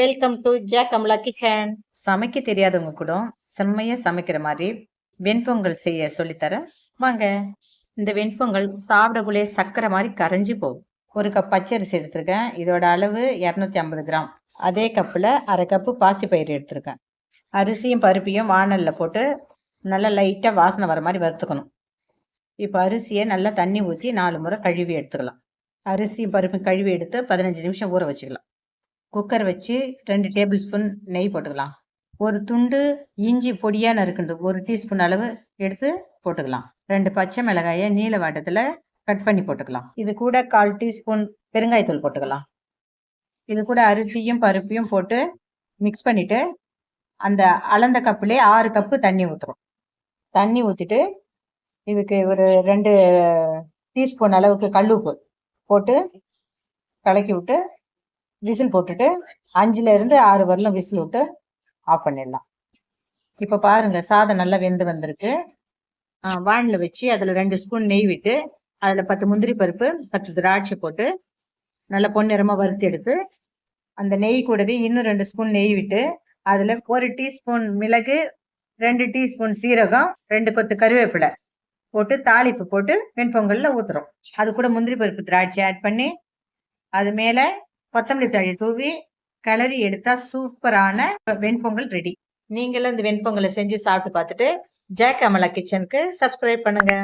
Welcome to J Kamala kitchen சமைக்க தெரியாதவங்க கூட செம்மையா சமைக்கிற மாதிரி வெண்பொங்கல் செய்ய சொல்லித்தரேன் வாங்க. இந்த வெண்பொங்கல் சாப்பிடக்குள்ளே சக்கரை மாதிரி கரைஞ்சி போகும். ஒரு கப் பச்சரிசி எடுத்திருக்கேன். இதோட அளவு இரநூத்தி ஐம்பது கிராம். அதே கப்பில் அரை கப்பு பாசிப்பயிறு எடுத்திருக்கேன். அரிசியும் பருப்பையும் வாணலில் போட்டு நல்லா லைட்டாக வாசனை வர மாதிரி வறுத்துக்கணும். இப்போ அரிசியை நல்லா தண்ணி ஊற்றி நாலு முறை கழுவி எடுத்துக்கலாம். அரிசியும் பருப்பும் கழுவி எடுத்து பதினஞ்சு நிமிஷம் ஊற வச்சுக்கலாம். குக்கர் வச்சு ரெண்டு டேபிள் ஸ்பூன் நெய் போட்டுக்கலாம். ஒரு துண்டு இஞ்சி பொடியாக நறுக்குது ஒரு டீஸ்பூன் அளவு எடுத்து போட்டுக்கலாம். ரெண்டு பச்சை மிளகாயை நீல வாட்டத்தில் கட் பண்ணி போட்டுக்கலாம். இது கூட கால் டீஸ்பூன் பெருங்காயத்தூள் போட்டுக்கலாம். இது கூட அரிசியும் பருப்பையும் போட்டு மிக்ஸ் பண்ணிவிட்டு அந்த அளந்த கப்புலே ஆறு கப்பு தண்ணி ஊற்றுறோம் தண்ணி ஊற்றிட்டு இதுக்கு ஒரு ரெண்டு டீஸ்பூன் அளவுக்கு கல் உப்பு போட்டு கலக்கி விட்டு விசில் போட்டுட்டு அஞ்சுல இருந்து ஆறு வரலும் விசில் விட்டு ஆஃப் பண்ணிடலாம். இப்போ பாருங்க சாதம் நல்லா வெந்து வந்திருக்கு. வானில் வச்சு அதில் ரெண்டு ஸ்பூன் நெய் விட்டு அதில் பத்து முந்திரி பருப்பு பத்து திராட்சை போட்டு நல்லா பொன்னிறமாக வறுத்து எடுத்து அந்த நெய் கூடவே இன்னும் ரெண்டு ஸ்பூன் நெய் விட்டு அதில் ஒரு டீஸ்பூன் மிளகு ரெண்டு டீஸ்பூன் சீரகம் ரெண்டு கொத்து கருவேப்பிலை போட்டு தாளிப்பு போட்டு வெண்பொங்கலில் ஊற்றுறோம் அது கூட முந்திரி பருப்பு திராட்சை ஆட் பண்ணி அது மேலே கொத்தமல்லி தழையை தூவி கிளறி எடுத்தா சூப்பரான வெண்பொங்கல் ரெடி. நீங்களும் இந்த வெண்பொங்கலை செஞ்சு சாப்பிட்டு பார்த்துட்டு ஜே கமலா கிச்சனுக்கு சப்ஸ்கிரைப் பண்ணுங்க.